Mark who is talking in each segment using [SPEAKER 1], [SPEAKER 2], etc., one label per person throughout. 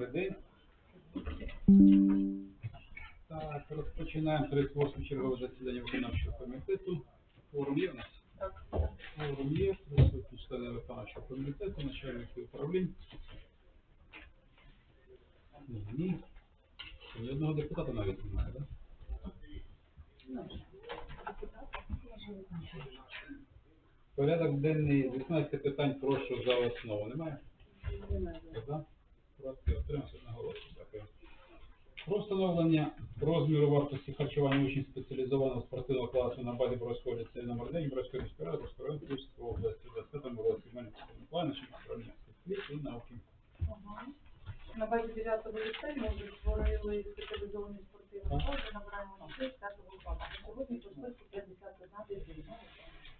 [SPEAKER 1] Добрий. Так, розпочинаємо 38 чергове засідання виконавчого комітету. Форум є у нас?
[SPEAKER 2] Так.
[SPEAKER 1] Форум є, присутні члени виконавчого комітету, начальники управлінь. Ні. Ні одного депутата навіть немає, так? Порядок денний 18 питань прошу за основу. Немає? За? Проти отримався одноголосно. Про встановлення розміру вартості харчування учнів спеціалізованого спортивного класу на базі Боровського ліцею номер 1 Боровської міської ради Боровського району Київської області в 2020 році. Мене Миколаївна, управління освіти і науки.
[SPEAKER 2] На базі 9 ліцею ми вже створили спеціалізовані спортивні школи, набираємо дітей з 5 класу. Сьогодні по списку 51 дитина.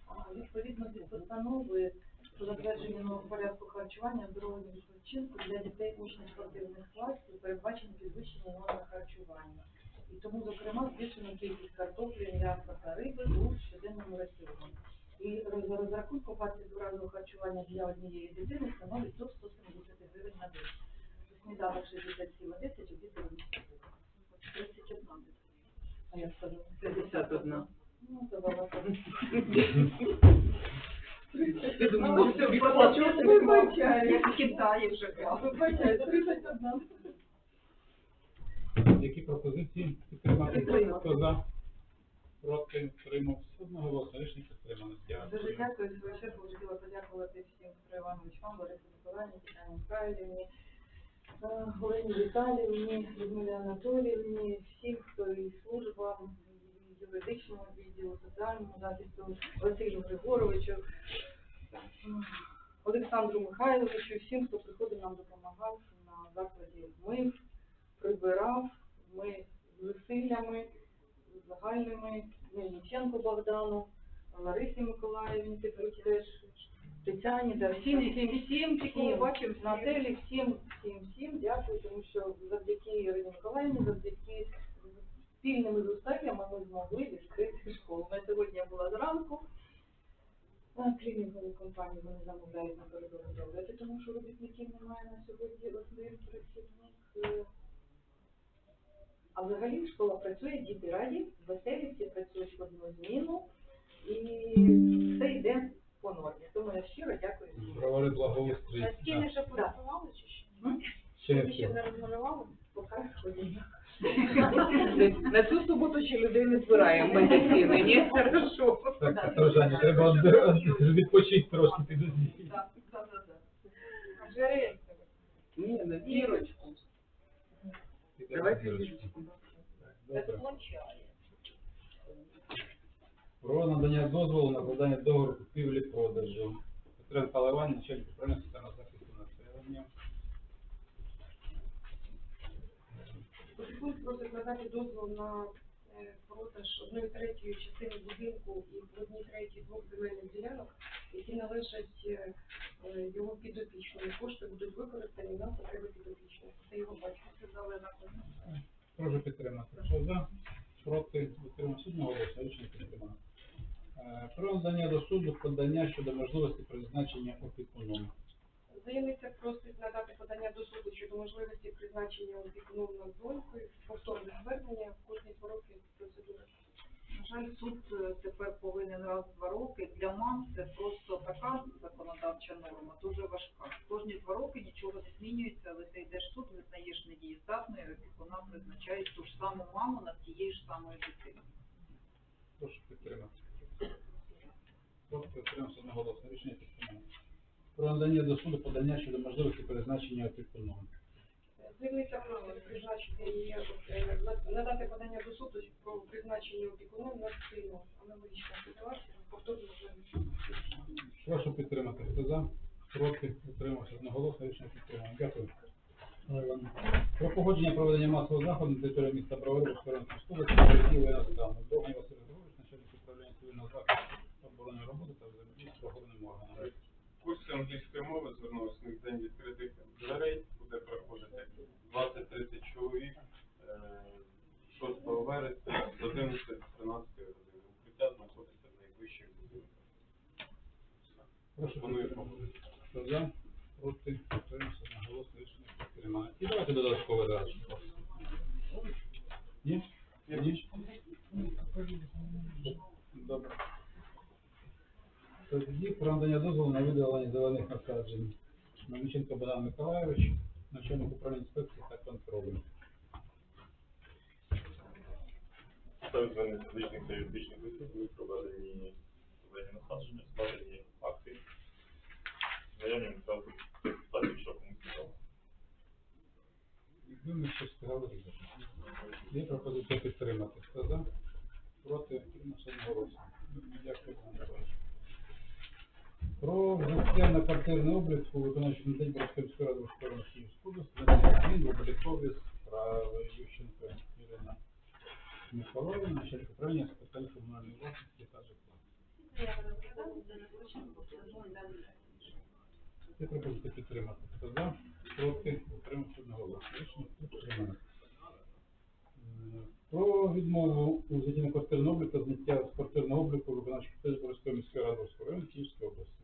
[SPEAKER 2] А, Відповідно до постанови про затвердження нового порядку харчування здорового відпочинку для дітей учнів спортивних класів передбачено підвищення норми харчування. І тому, зокрема, збільшено кількість картоплі, м'яса та риби у щоденному раціоні. І роз- розрахунку вартість разового харчування для однієї дитини становить до 170 гривень на день. Сніданок 67, 10, обід 31. А я сказала,
[SPEAKER 3] 51.
[SPEAKER 2] ну, це.
[SPEAKER 3] Ти думала,
[SPEAKER 2] вибачаю.
[SPEAKER 3] Як в Китаї вже клас.
[SPEAKER 2] 31.
[SPEAKER 1] Які пропозиції підтримати? Хто за? Проти? Утримався? Одноголосно. Рішення підтримано.
[SPEAKER 2] Дуже
[SPEAKER 1] Дякую.
[SPEAKER 2] дякую. В свою хотіла подякувати всім Петро Іванович, вам, Ларисі Миколаївні, Тетяні Михайлівні, е, Олені Віталіївні, Людмилі Анатоліївні, всім, хто і службам, і юридичному відділу, соціальному захисту, Василю Григоровичу, Олександру Михайловичу, всім, хто приходив нам допомагав на закладі. Ми прибирав, ми зусиллями загальними, Мельниченко Богдану, Ларисі Миколаївні, тепер теж Тетяні, да, всім, всім, всім, всім,
[SPEAKER 3] бачимо, всім.
[SPEAKER 2] Нателі, всім, всім, всім, дякую, тому що завдяки Ірині Миколаївні, завдяки змогли відкрити школу. На сьогодні я була зранку, а, клінінгові компанії вони замовляють напередодні зробити, тому що робітників немає на сьогодні один працівник. е, а взагалі школа працює, діти раді, веселі, всі працюють в одну зміну, і все йде по нормі. Тому я щиро дякую всім.
[SPEAKER 1] Провели благоустрій.
[SPEAKER 4] А стіни ще порахували чи ще?
[SPEAKER 1] Ще
[SPEAKER 4] ще не розмалювали?
[SPEAKER 2] Поки ходимо.
[SPEAKER 3] На цю суботу ще людей не збираємо без дитини, ні? Хорошо.
[SPEAKER 1] Так, Каторжані, треба від- від- відпочити трошки підожди.
[SPEAKER 2] Так, так, так, так.
[SPEAKER 4] Жари.
[SPEAKER 3] Ні, на вірочку. Давайте.
[SPEAKER 1] Про надання дозволу на складання договору купівлі-продажу. Петренко Іван, начальник управління соціального захисту населення.
[SPEAKER 4] Суд просить надати дозвіл на е, продаж одної третьої частини будинку і одній третій двох земельних ділянок, які належать е, його підопічному. Кошти будуть використані на потреби підопічного. Це його батько сказали на
[SPEAKER 1] Прошу підтримати. Хто за? Проти? Утримався одного голосу. Рішення підтримано. Е, Про надання до суду подання щодо можливості призначення опікуном.
[SPEAKER 4] Заявниця просить надати подання до суду щодо можливості призначення над донькою, повторне звернення в кожні два роки процедури.
[SPEAKER 5] На жаль, суд е, тепер повинен раз в два роки. Для мам це просто така законодавча норма, дуже важка. Кожні два роки нічого не змінюється, але ти йдеш в суд, визнаєш недієздатною, опікуна призначає ту ж саму маму над тією ж самою дитиною.
[SPEAKER 1] Прошу підтримати. Проти? Утримався одного голосу. Рішення підтримано. Про надання до суду подання щодо можливості призначення опікуном.
[SPEAKER 4] Просить призначити її, надати подання до суду про призначення опікуном на сильну аналогічну ситуацію, повторно.
[SPEAKER 1] Прошу підтримати. Хто за? Проти? Утримався одноголосно. Рішення підтримано. Дякую. Про погодження проведення масового заходу на території міста Бровари, Скоронської області, Сергій Воєнстану. Довгий Василь Григорович, начальник управління цивільного захисту оборони роботи та взаємодії з правоохоронним органом.
[SPEAKER 6] Курси англійської мови звернулися на день відкритих дверей, буде проходити 20-30 чоловік е, 6 вересня з 11 до 13 години. Укриття знаходиться в найближчих будинках. Пропоную погодити.
[SPEAKER 1] Проти? Одноголосно. Рішення підтримано. І давайте додатково далі. Ні? Ні? Добре. Тоді про надання дозволу на видалення насаджень. Мельниченко Богдан Миколайович, начальник управління інспекції та контролю.
[SPEAKER 7] Ставить звернення фізичних та юридичних осіб були проведені зелені насадження, складені акти, наявні матеріали депутатів, що комусь цікаво.
[SPEAKER 1] Якби ми щось говорили. Є пропозиція підтримати. Хто за? Проти? Одноголосно. Дякую. Про вжиття на квартирний облік у виконавчому Борської міської ради Верховної Київської змін в облікові справи Ющенко Ірина Миколаївна, начальник управління з питань комунальної власності та житла.
[SPEAKER 8] Це
[SPEAKER 1] пропозиція підтримати. Хто за? Проти? Утримався одноголосно. Рішення підтримано. Е, Про відмову у звіті на квартирний облік та зняття з квартирного обліку виконавчих комітетів Борської міської ради Борського району Київської області.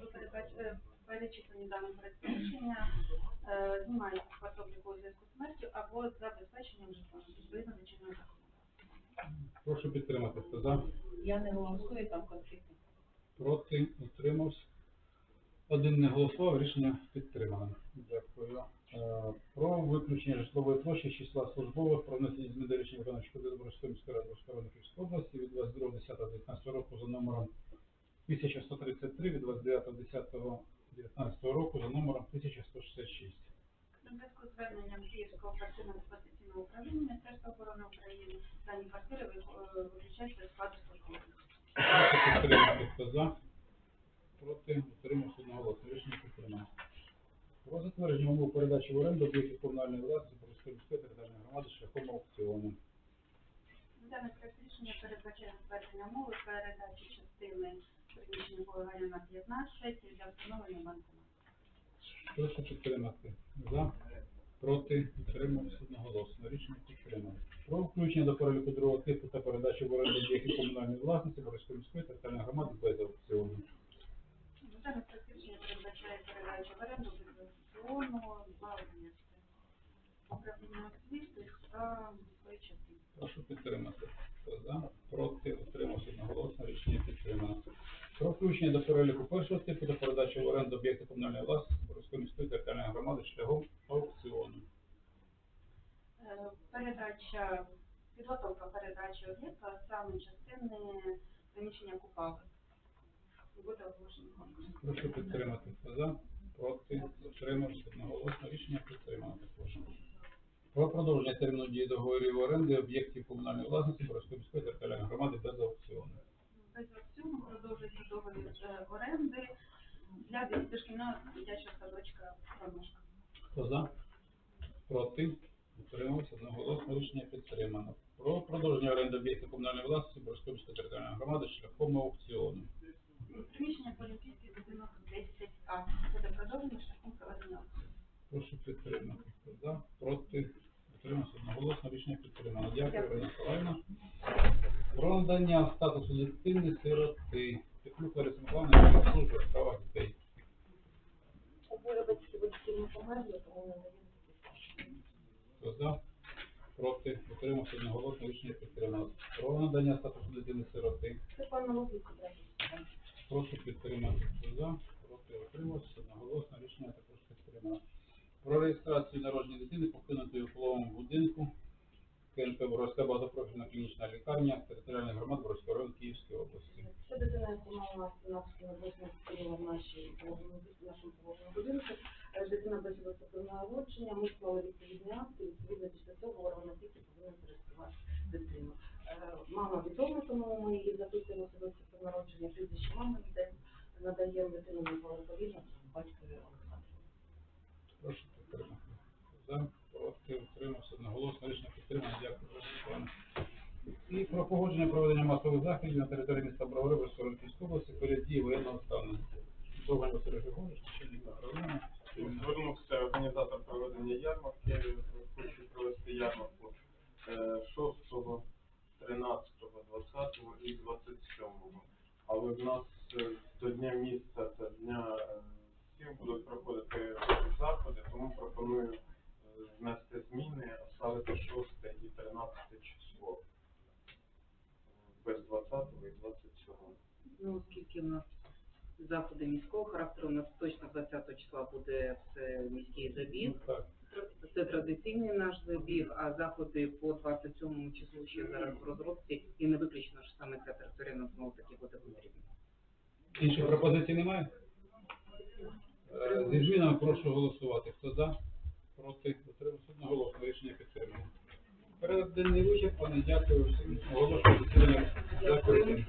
[SPEAKER 8] Ви передбач- перечислені даним проектом рішення, е, знімають з обліку у зв'язку з смертю або забезпеченням житла, відповідно до чинного законодавства.
[SPEAKER 1] Прошу підтримати. Хто за?
[SPEAKER 8] Я не голосую, там конфлікт.
[SPEAKER 1] Проти? Утримався. Один не голосував, рішення підтримано. Дякую. Е, Про виключення житлової площі з числа службових про внесення змін до рішення виконавчого Борської міської ради Київської області від 22.10.19 року за номером 1133 від 29.10.19 року за номером 1166.
[SPEAKER 8] Зв'язку з зверненням Київського партійно-диспозиційного управління Міністерства оборони України дані квартири виключаються складу
[SPEAKER 1] підтримати, хто за. Проти, утримався одноголосно. Рішення підтримано. Про затвердження умов передачі в оренду об'єктів комунальної власності Борської міської територіальної громади шляхом аукціону.
[SPEAKER 8] Дане проект рішення передбачає затвердження умови передачі частини приміщення полагання на 15 для встановлення банкомату.
[SPEAKER 1] Прошу підтримати. За, проти, утримався одноголосно. Рішення підтримано. Про включення до переліку другого типу та передачі в оренду об'єктів комунальної власності Борської міської територіальної громади без аукціону.
[SPEAKER 8] Передбачає передачу в оренду без аукціону два об'єкти. Управління освіти та міської.
[SPEAKER 1] Прошу підтримати. Хто за, проти, утримався одноголосно. Рішення підтримано. Про включення до переліку першого типу та передачі в оренду об'єктів комунальної власності Борської міської територіальної громади шляхом аукціону.
[SPEAKER 8] Е, Передача, підготовка передачі об'єкта, саме частини приміщення купали. Буде оголошений конкурс.
[SPEAKER 1] Прошу підтримати. Хто за, проти, утримався одноголосно. Рішення підтримано також. Про продовження терміну дії договорів оренди об'єктів комунальної власності Борської міської територіальної громади без аукціону.
[SPEAKER 8] Без аукціону продовжується договір оренди для дошкільного дитячого садочка «Ромашка».
[SPEAKER 1] Хто за? Проти? Утримався одноголосно. Рішення підтримано. Про продовження оренди об'єктів комунальної власності Борської територіальної громади шляхом аукціону.
[SPEAKER 8] Приміщення Олімпійський будинок 10А. Буде продовжено шляхом проведення аукціону.
[SPEAKER 1] Прошу підтримати. Хто за? Проти? Утримався одноголосно. Рішення підтримано. Дякую, Ірина Миколаївна. Про надання статусу дитини сироти. Петлюк Лариса Миколаївна, яка служба в справах дітей.
[SPEAKER 2] Обоє батьки батьків не померли, тому не даємо
[SPEAKER 1] Хто за? Проти? Утримався одноголосно. Рішення підтримано. Про надання статусу дитини сироти. Прошу підтримати. За? Проти? отримався, одноголосно. Рішення також підтримано. Про реєстрацію народження дитини покинутої у половому будинку. КНП Боровська багатопрофільна клінічна лікарня територіальної громад Боровського району Київської області.
[SPEAKER 2] Це дитина, яка мала 17 на 8 в нашій нашому положеному будинку. Е, Дитина без високого народження, ми склали відповідні акти, відповідно після цього органи тільки повинні зареєструвати дитину. Е, Мама відома, тому ми її записуємо особисто про народження, прізвище мами надаємо, надаємо дитину на благополітно батькові Олександру.
[SPEAKER 1] Прошу підтримати. За, проти, утримався одноголосно. Рішення підтримано. Дякую, Руслан. І про погодження проведення масових на території міста Бровари Борської Київської області поряд дії воєнного. Довгань Василь Григорович, начальник управління.
[SPEAKER 6] Звернувся організатор проведення ярмарки, хочу провести ярмарку е, 6, 13, 20 і 27. Але в нас е, до Дня міста та Дня е, всіх будуть проходити заходи, тому пропоную
[SPEAKER 3] Ну, оскільки в нас заходи міського характеру, у нас точно 20 числа буде міський забіг.
[SPEAKER 1] Ну.
[SPEAKER 3] Це традиційний наш забіг, а заходи по 27 числу ще зараз в розробці, і не виключено, що саме ця територія нам знову таки буде потрібна.
[SPEAKER 1] Інших пропозицій немає? Е, Зі змінами прошу голосувати. Хто за? Проти? Утримався одноголосно. Рішення підтримано. Порядок денний вичерпаний. Дякую всім. Оголошую засідання. Дякую.